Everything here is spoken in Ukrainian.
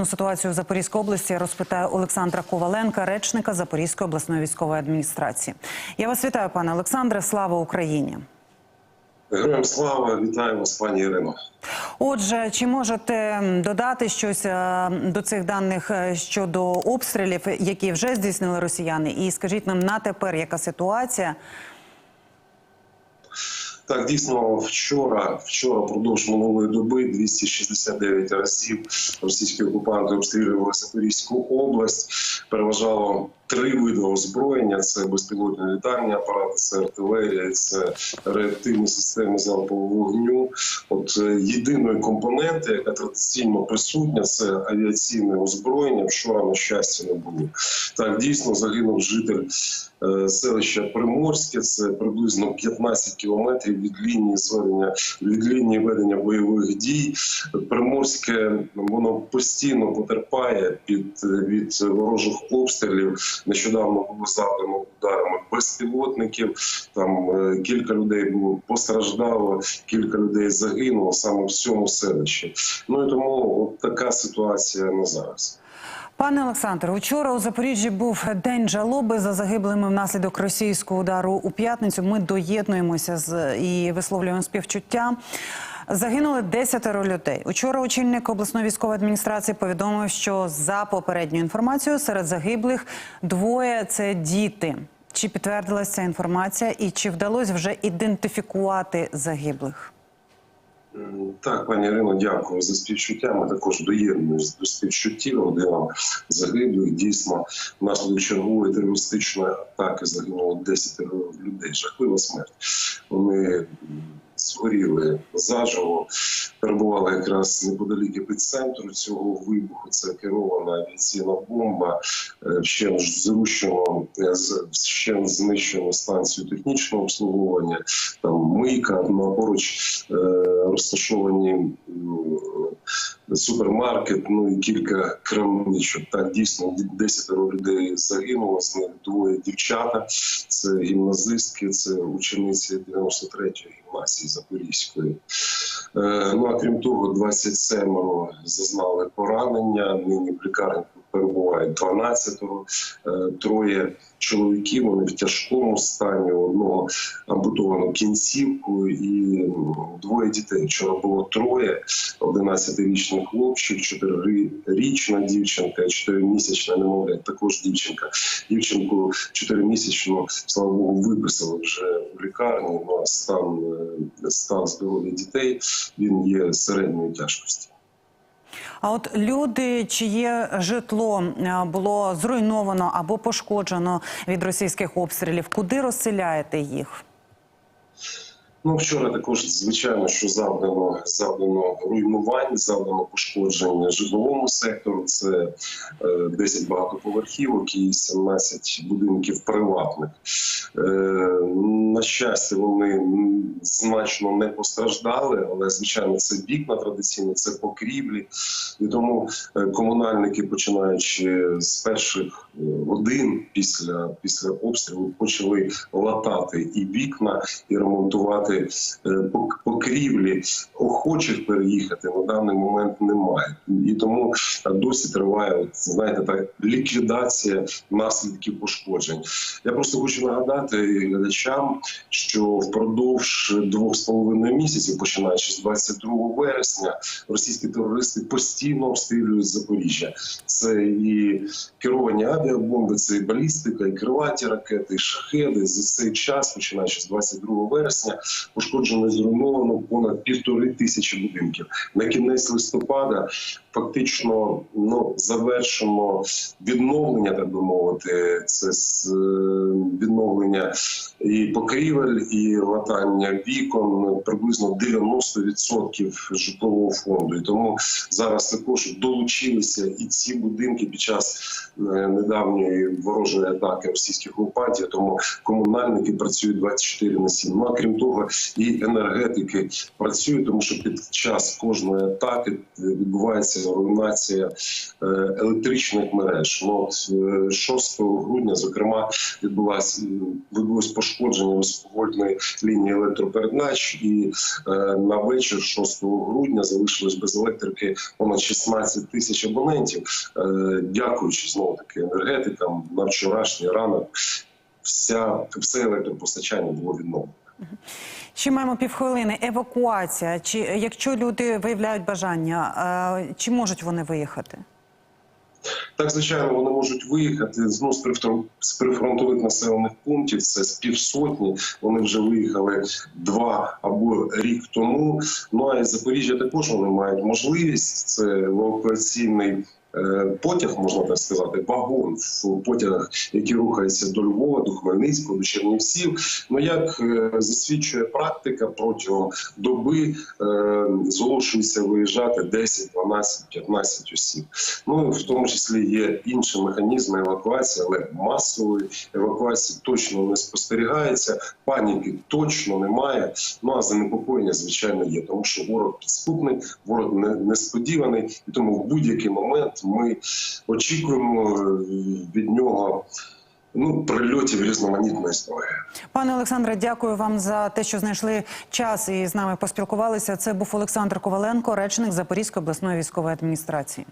оперативну ситуацію в Запорізькій області розпитає Олександра Коваленка, речника Запорізької обласної військової адміністрації. Я вас вітаю, пане Олександре. Слава Україні! Героям слава, вітаю вас, пані Ірино. Отже, чи можете додати щось е, до цих даних е, щодо обстрілів, які вже здійснили росіяни? І скажіть нам на тепер, яка ситуація? Так, дійсно, вчора, вчора, продовж минулої доби, 269 разів російські окупанти обстрілювали Запорізьку область. Переважало три види озброєння: це безпілотні літальні апарати, це артилерія, це реактивні системи залпового вогню. От е, єдиної компоненти, яка традиційно присутня, це авіаційне озброєння. Вчора на щастя не було. Так, дійсно загинув житель е, селища Приморське. Це приблизно 15 кілометрів від лінії зведення від лінії ведення бойових дій. Приморське воно постійно потерпає під від ворожих обстрілів. Нещодавно було завдано ударами безпілотників. Там е, кілька людей було постраждало, кілька людей загинуло саме в цьому селищі. Ну і тому от така ситуація на зараз. Пане Олександре, учора у Запоріжжі був день жалоби за загиблими внаслідок російського удару у п'ятницю. Ми доєднуємося з і висловлюємо співчуття. Загинули 10 людей. Учора очільник обласної військової адміністрації повідомив, що за попередньою інформацією серед загиблих двоє це діти. Чи підтвердилася ця інформація, і чи вдалося вже ідентифікувати загиблих? Так, пані Ірино, дякую за співчуття. Ми також доєднуємося до співчуттів родинам загиблих. Дійсно, внаслідок чергової терористичної атаки загинуло 10 людей. Жахлива смерть. Вони згоріли заживо, перебували якраз неподалік епіцентру цього вибуху. Це керована авіаційна бомба. Е, Ще зрушено, е, ще знищено станцію технічного обслуговування. Там мийка, ну поруч е, розташовані супермаркет, ну і кілька крамничок. Так дійсно 10 людей загинуло, з них двоє дівчата. Це гімназистки, це учениці 93-ї гімназії Запорізької. Е, Ну а крім того, 27 зазнали поранення. Нині в лікарні перебувають 12 Е, троє чоловіків. Вони в тяжкому стані. Одного ампутовано кінцівку і двоє дітей. Вчора було троє: 11-річний хлопчик, 4-річна дівчинка, 4-місячна немовля, також дівчинка. Дівчинку 4-місячну, слава Богу, виписали вже в лікарні. Ну а стан, е, стан здоров'я дітей він є середньої тяжкості. А от люди, чиє житло е, було зруйновано або пошкоджено від російських обстрілів, куди розселяєте їх? Ну, вчора також звичайно, що завдано завдано руйнувань, завдано пошкоджень житловому сектору. Це е, 10 багатоповерхівок і 17 будинків приватних. Е, на щастя, вони значно не постраждали, але звичайно, це вікна традиційно, це покрівлі. І тому е, комунальники, починаючи з перших е, годин після, після обстрілу, почали латати і вікна, і ремонтувати е, покрівлі. Охочих переїхати на даний момент немає. І тому е, досі триває, знаєте, так ліквідація наслідків пошкоджень. Я просто хочу нагадати глядачам, що впродовж двох з половиною місяців, починаючи з 22 вересня, російські терористи постійно обстрілюють Запоріжжя. Це і керовані авіабомби, це і балістика, і крилаті ракети, і шахеди. За цей час, починаючи з 22 вересня, пошкоджено зруйновано понад півтори тисячі будинків. На кінець листопада фактично ну завершено відновлення, так би мовити, це з- відновлення і покрівель, і латання вікон приблизно 90% житлового фонду. І тому зараз також долучилися і ці будинки під час е, недавньої ворожої атаки російських окупантів. Тому комунальники працюють 24 на 7. Ну а крім того, і енергетики працює, тому що під час кожної атаки відбувається руйнація е, електричних мереж. Ну, от, е, 6 грудня, зокрема, відбулася відбулось пошкодження високовольтної лінії електропередач, і е, на вечір 6 грудня залишилось без електрики понад 16 тисяч абонентів. Е, дякуючи знову таки енергетикам на вчорашній ранок, вся все електропостачання було відновлено. Ще маємо півхвилини. Евакуація. Чи якщо люди виявляють бажання, е, чи можуть вони виїхати? Так, звичайно, вони можуть виїхати ну, з прифрон- з прифронтових населених пунктів. Це з півсотні. Вони вже виїхали два або рік тому. Ну а із Запоріжжя також вони мають можливість. Це евакуаційний. Е, Потяг, можна так сказати, вагон в потягах, які рухаються до Львова, до Хмельницького, до Чернівців. Ну як е, засвідчує практика, протягом доби е, зголошується виїжджати 10, 12, 15 осіб. Ну в тому числі є інші механізми евакуації, але масової евакуації точно не спостерігається. Паніки точно немає. Ну а занепокоєння звичайно є, тому що ворог підступний, ворог не- несподіваний, і тому в будь-який момент ми очікуємо е, від нього ну прильотів різноманітної історії. Пане Олександре, дякую вам за те, що знайшли час і з нами поспілкувалися. Це був Олександр Коваленко, речник Запорізької обласної військової адміністрації.